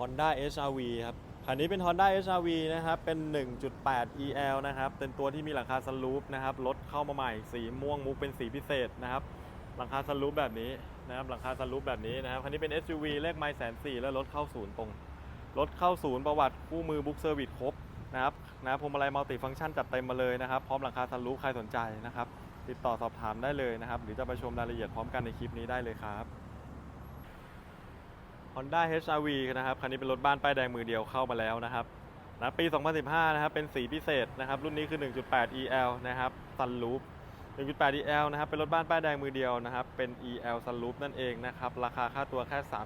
Honda HRV ครับคันนี้เป็น Honda HRV นะครับ เป็น 1.8 EL นะครับ เป็นตัวที่มีหลังคาสลูปนะครับ รถเข้ามาใหม่ สีม่วงมุกเป็นสีพิเศษนะครับ หลังคาสลูปแบบนี้นะครับ หลังคาสลูปแบบนี้นะครับ คันนี้เป็น SUV เลขไมล์แสนสี่แล้วรถเข้าศูนย์ตรง รถเข้าศูนย์ประวัติคู่มือบุ๊กเซอร์วิสครบนะครับนะพวงมาลัยมัลติฟังก์ชันจัดเต็มมาเลยนะครับ พร้อมหลังคาสลูปใครสนใจนะครับ ติดต่อสอบถามได้เลยนะครับ หรือจะไปชมรายละเอียดพร้อมกันในคลิปนี้ได้เลยครับ Honda HRV นะครับคันนี้เป็นรถบ้านป้ายแดงมือเดียวเข้ามาแล้วนะครับนะปี 2015 นะครับ เป็นสีพิเศษนะครับ รุ่นนี้คือ 1.8 EL นะครับ Sunroof 1.8 EL นะครับ เป็นรถบ้านป้ายแดงมือเดียวนะครับ เป็น EL Sunroof นั่นเองนะครับ ราคาค่าตัวแค่ 3 9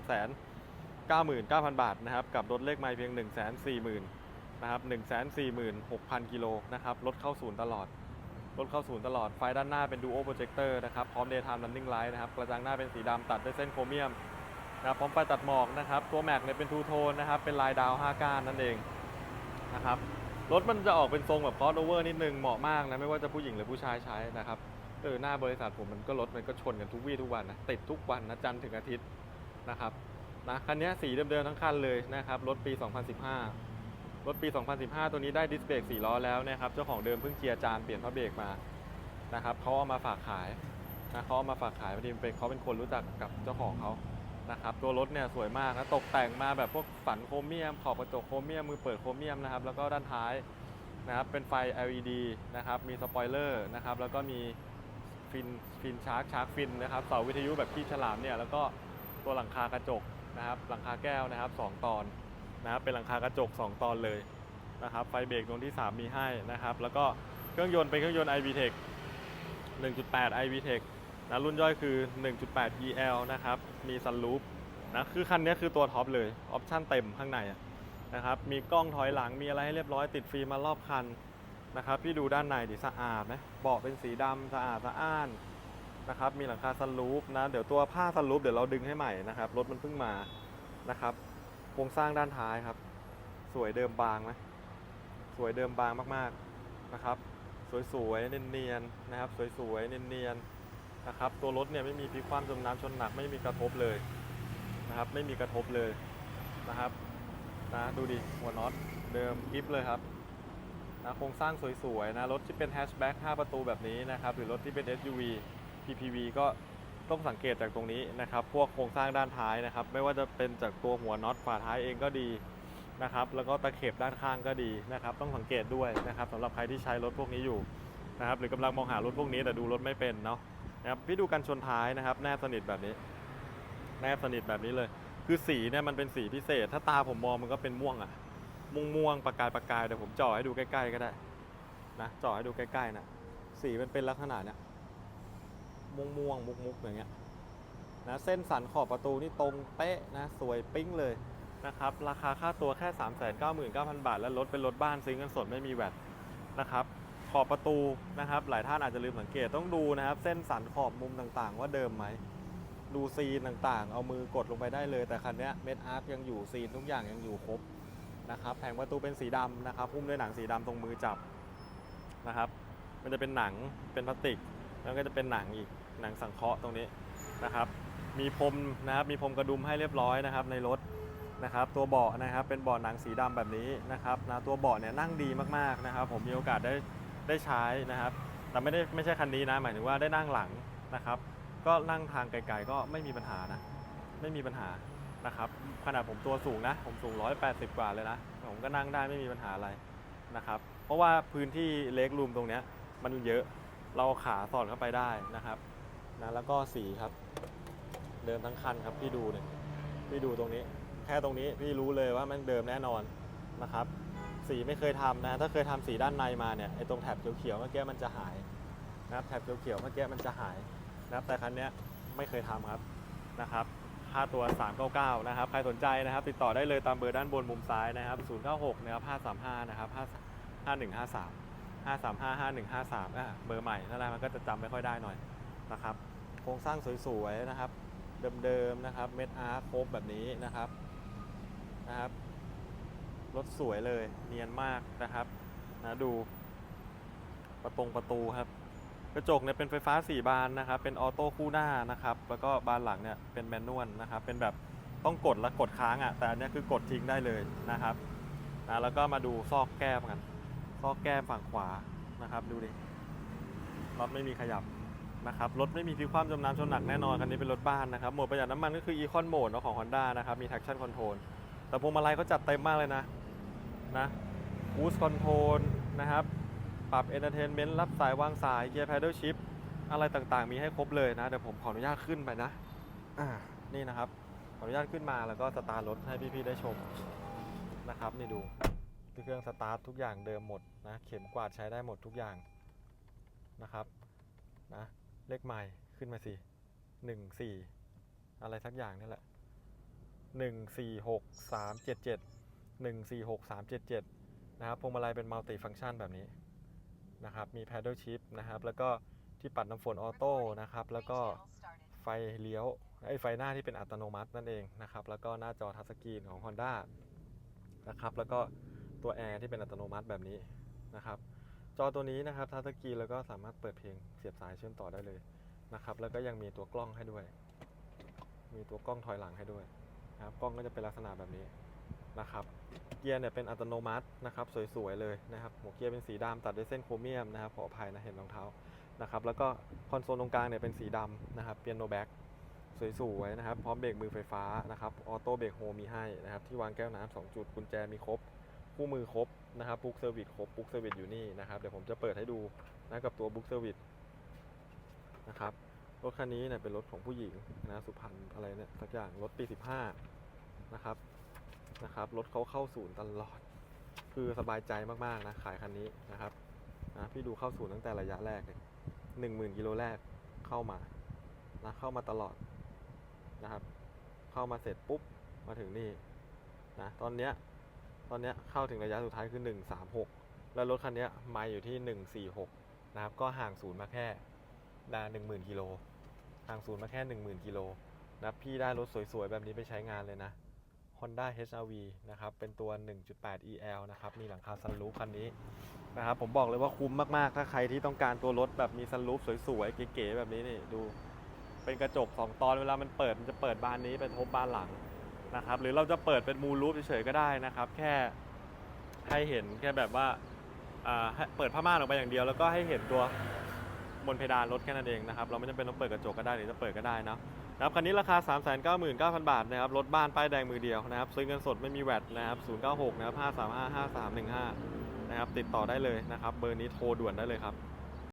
9 0 0 0 บาทนะครับ กับรถเลขไมล์เพียง 1 4 0 0 0 0นะครับ146,000 กิโลนะครับ รถเข้าศูนย์ตลอด รถเข้าศูนย์ตลอด ไฟด้านหน้าเป็น Duo Projector นะครับ พร้อม Daytime Running Light นะครับ กระจังหน้าเป็นสีดำตัดด้วยเส้นโครเมียม นะครับพร้อมไฟตัดหมอกนะครับ ตัวแม็กเนี่ยเป็นทูโทนนะครับ เป็นลายดาว 5 ก้านนั่นเองนะครับ รถมันจะออกเป็นทรงแบบ crossover นิดนึง เหมาะมากนะ ไม่ว่าจะผู้หญิงหรือผู้ชายใช้นะครับ เออ หน้าบริษัทผมมันก็รถมันก็ชนกันทุกวี่ทุกวันนะ ติดทุกวันนะจันทร์ถึงอาทิตย์นะครับ นะคันนี้สีเดิมๆทั้งคันเลยนะครับ รถปี 2015 รถปี 2015 ตัวนี้ได้ดิสเบรก4ล้อแล้วนะครับ เจ้าของเดิมเพิ่งเจียร์จานเปลี่ยนพระเบรกมา นะครับเขาเอามาฝากขายนะเขาเอามาฝากขายพอดีเป็นเขาเป็นคนรู้จักกับเจ้าของเขา นะครับตัวรถเนี่ยสวยมากนะตกแต่งมาแบบพวกสันโครเมียม ขอบกระจกโครเมียม มือเปิดโครเมียมนะครับแล้วก็ด้านท้ายนะครับเป็นไฟ LED นะครับมีสปอยเลอร์นะครับแล้วก็มีฟินฟินชาร์กชาร์กฟินนะครับเสาวิทยุแบบขี้ฉลามเนี่ยแล้วก็ตัวหลังคากระจกนะครับหลังคาแก้วนะครับ 2 ตอนนะครับเป็นหลังคากระจก 2 ตอนเลยนะครับไฟเบรกดวงที่ 3 มีให้นะครับแล้วก็เครื่องยนต์เป็นเครื่องยนต์ iVTEC 1.8 iVTEC นะรุ่นย่อยคือ 1.8 EL นะครับ มีซันรูฟนะคือคันนี้คือตัวท็อปเลย ออปชั่นเต็มข้างในนะครับ มีกล้องถอยหลังมีอะไรให้เรียบร้อยติดฟิล์มมารอบคันนะครับ พี่ดูด้านในดิสะอาดไหมเบาะเป็นสีดำสะอาดสะอ้านนะครับ มีหลังคาซันรูฟนะ เดี๋ยวตัวผ้าซันรูฟเดี๋ยวเราดึงให้ใหม่นะครับ รถมันเพิ่งมานะครับโครงสร้างด้านท้ายครับ สวยเดิมบางไหมสวยเดิมบางมากๆนะครับ สวยๆเนียนๆนะครับ สวยๆเนียนๆ นะครับตัวรถเนี่ยไม่มีพลิกคว่ำจมน้ำชนหนักไม่มีกระทบเลยนะครับไม่มีกระทบเลยนะครับนะดูดิหัวน็อตเดิมกิฟเลยครับนะโครงสร้างสวยๆนะรถที่เป็นแฮชแบ็ก5ประตูแบบนี้นะครับหรือรถที่เป็น SUV PPV ก็ต้องสังเกตจากตรงนี้นะครับ พวกโครงสร้างด้านท้ายนะครับ ไม่ว่าจะเป็นจากตัวหัวน็อตฝาท้ายเองก็ดีนะครับ แล้วก็ตะเข็บด้านข้างก็ดีนะครับ ต้องสังเกตด้วยนะครับสำหรับใครที่ใช้รถพวกนี้อยู่นะครับ หรือกำลังมองหารถพวกนี้แต่ดูรถไม่เป็นเนาะ นะครับพี่ดูกันชนท้ายนะครับ แนบสนิทแบบนี้ แนบสนิทแบบนี้เลย คือสีเนี่ยมันเป็นสีพิเศษ ถ้าตาผมมองมันก็เป็นม่วงอะม่วงม่วงประกายประกายเดี๋ยวผมจ่อให้ดูใกล้ๆก็ได้นะจ่อให้ดูใกล้ๆนะสีมันเป็นลักษณะเนี้ยม่วงม่วงมุกมุกอย่างเงี้ยนะเส้นสันขอบประตูนี่ตรงเป๊ะนะสวยปิ๊งเลยนะครับราคาค่าตัวแค่ 3 9 9 0 0 0 บาท แล้วรถเป็นรถบ้านซื้อเงินสดไม่มีแวดนะครับ ขอบประตูนะครับ หลายท่านอาจจะลืมสังเกตต้องดูนะครับ เส้นสันขอบมุมต่างๆ ว่าเดิมไหม ดูซีนต่างๆ เอามือกดลงไปได้เลย แต่คันนี้เม็ดอาร์ตยังอยู่ซีนทุกอย่างยังอยู่ครบนะครับแผงประตูเป็นสีดำนะครับหุ้มด้วยหนังสีดำตรงมือจับนะครับ มันจะเป็นหนังเป็นพลาสติก แล้วก็จะเป็นหนังอีกหนังสังเคราะห์ตรงนี้นะครับ มีพรมนะครับมีพรมกระดุมให้เรียบร้อยนะครับ ในรถนะครับตัวเบาะนะครับเป็นเบาะหนังสีดำแบบนี้นะครับนะตัวเบาะเนี่ยนั่งดีมากๆนะครับ ผมมีโอกาสได้ ได้ใช้นะครับ แต่ไม่ได้ไม่ใช่คันนี้นะ หมายถึงว่าได้นั่งหลังนะครับ ก็นั่งทางไกลๆก็ไม่มีปัญหานะ ไม่มีปัญหานะครับขนาดผมตัวสูงนะ ผมสูง 180 กว่าเลยนะ ผมก็นั่งได้ไม่มีปัญหาอะไรนะครับ เพราะว่าพื้นที่เล็กรูมตรงเนี้ยมันเยอะ เราขาสอดเข้าไปได้นะครับนะแล้วก็สีครับ เดิมทั้งคันครับพี่ดูเนี่ยพี่ดูตรงนี้ แค่ตรงนี้พี่รู้เลยว่ามันเดิมแน่นอนนะครับ สีไม่เคยทำนะ ถ้าเคยทำสีด้านในมาเนี่ยไอ้ตรงแถบเขียวๆเมื่อกี้มันจะหายนะครับแถบเขียวๆเมื่อกี้มันจะหายนะครับแต่คันเนี้ยไม่เคยทำครับนะครับค่าตัว 399 นะครับ ใครสนใจนะครับ ติดต่อได้เลยตามเบอร์ด้านบนมุมซ้ายนะครับ 096 นะครับ 535 นะครับ5 5153 535 5153อะเบอร์ใหม่นั่นแหละมันก็จะจำไม่ค่อยได้หน่อยนะครับ โครงสร้างสวยๆนะครับ เดิมๆนะครับ เม็ดอาร์ครบแบบนี้นะครับนะครับ รถสวยเลย เนียนมากนะครับนะดู ประตงประตูครับ กระจกเนี่ยเป็นไฟฟ้า 4 บานนะครับ เป็นออโต้คู่หน้านะครับ แล้วก็บานหลังเนี่ยเป็นแมนนวลนะครับ เป็นแบบต้องกดแล้วกดค้างอะ่ะ แต่อันนี้คือกดทิ้งได้เลยนะครับนะแล้วก็มาดูซอกแก้มกัน ซอกแก้มฝั่งขวานะครับ ดูดิ รถไม่มีขยับนะครับ รถไม่มีพลิกคว่ำจมน้ำชนหนักแน่นอนคันนี้เป็นรถบ้านนะครับ โหมดประหยัดน้ำมันก็คือ Econ Mode เนอะของ Honda นะครับ มี traction control แต่พวงมาลัยเขาจัดเต็มมากเลยนะ นะ cruise control นะครับ ปรับ entertainment รับสายวางสาย gear pedal shift อะไรต่างๆ มีให้ครบเลยนะ เดี๋ยวผมขออนุญาตขึ้นไปนะ อ่า นี่นะครับ ขออนุญาตขึ้นมาแล้วก็สตาร์ทรถให้พี่ๆได้ชมนะครับ นี่ดูเครื่องสตาร์ททุกอย่างเดิมหมดนะ เข็มกวาดใช้ได้หมดทุกอย่างนะครับนะเลขใหม่ขึ้นมาสิหนึ่งสี่อะไรสักอย่างนี่แหละหนึ่งสี่หกสามเจ็ดเจ็ด หนึ่งสี่หกสามเจ็ดเจ็ดนะครับ พวงมาลัยเป็นมัลติฟัง c t ชันแบบนี้นะครับ มี paddle shift นะครับ แล้วก็ที่ปัดน้ำฝนออโต้นะครับ แล้วก็ไฟเลี้ยวไอ้ไฟหน้าที่เป็นอัตโนมัตินั่นเองนะครับ แล้วก็หน้าจอทัชสกรีนของ Honda นะครับ แล้วก็ตัวแอร์ที่เป็นอัตโนมัติแบบนี้นะครับ จอตัวนี้นะครับทัชสกรีนแล้วก็สามารถเปิดเพลงเสียบสายเชื่อมต่อได้เลยนะครับ แล้วก็ยังมีตัวกล้องให้ด้วย มีตัวกล้องถอยหลังให้ด้วยนะครับ กล้องก็จะเป็นลักษณะแบบนี้ นะครับเกียร์เนี่ยเป็นอัตโนมัตินะครับสวยๆเลยนะครับหัวเกียร์เป็นสีดำตัดด้วยเส้นโครเมียมนะครับขออภัยนะเห็นรองเท้านะครับแล้วก็คอนโซลตรงกลางเนี่ยเป็นสีดำนะครับเปียโนแบ็กสวยๆนะครับพร้อมเบรกมือไฟฟ้านะครับออโต้เบรกโฮมีให้นะครับที่วางแก้วน้ำสองจุดกุญแจมีครบคู่มือครบนะครับบุ๊กเซอร์วิสครบบุ๊กเซอร์วิสอยู่นี่นะครับเดี๋ยวผมจะเปิดให้ดูนะกับตัวบุ๊กเซอร์วิสนะครับรถคันนี้เนี่ยเป็นรถของผู้หญิงนะสุพรรณอะไรเนี่ยสักอย่างรถปี 15 นะครับ นะครับรถเขาเข้าศูนย์ตลอด คือสบายใจมากๆนะขายคันนี้นะครับนะพี่ดูเข้าศูนย์ตั้งแต่ระยะแรกเลยหนึ่งหมื่นกิโลแรกเข้ามานะเข้ามาตลอดนะครับ เข้ามาเสร็จปุ๊บมาถึงนี่นะตอนเนี้ยตอนเนี้ยเข้าถึงระยะสุดท้ายคือ 136 แล้วรถคันนี้มาอยู่ที่ 146 นะครับ ก็ห่างศูนย์มาแค่ดา10,000กิโลห่างศูนย์มาแค่ 10,000กิโลนะพี่ได้รถสวยๆ แบบนี้ไปใช้งานเลยนะ Honda HR-V นะครับ เป็นตัว 1.8 EL นะครับ มีหลังคาซันรูฟคันนี้นะครับ ผมบอกเลยว่าคุ้มมาก ๆ ถ้าใครที่ต้องการตัวรถแบบมีซันรูฟสวย ๆ เก๋ ๆ แบบนี้นี่ดู เป็นกระจก 2 ตอนเวลามันเปิด มันจะเปิดบานนี้เป็นทบบานหลังนะครับ หรือเราจะเปิดเป็นมูลูปเฉย ๆ ก็ได้นะครับ แค่ให้เห็นแค่แบบว่าอ่าเปิดผ้าม่านออกไปอย่างเดียว แล้วก็ให้เห็นตัวบนเพดานรถแค่นั้นเองนะครับ เราไม่จำเป็นต้องเปิดกระจกก็ได้หรือจะเปิดก็ได้นะ นะครับคันนี้ราคา 3 9 9 0 0 0 บาทนะครับรถบ้านป้ายแดงมือเดียวนะครับซื้อเงินสดไม่มีแวดนะครับ096นะครับ535 5315นะครับติดต่อได้เลยนะครับเบอร์นี้โทรด่วนได้เลยครับ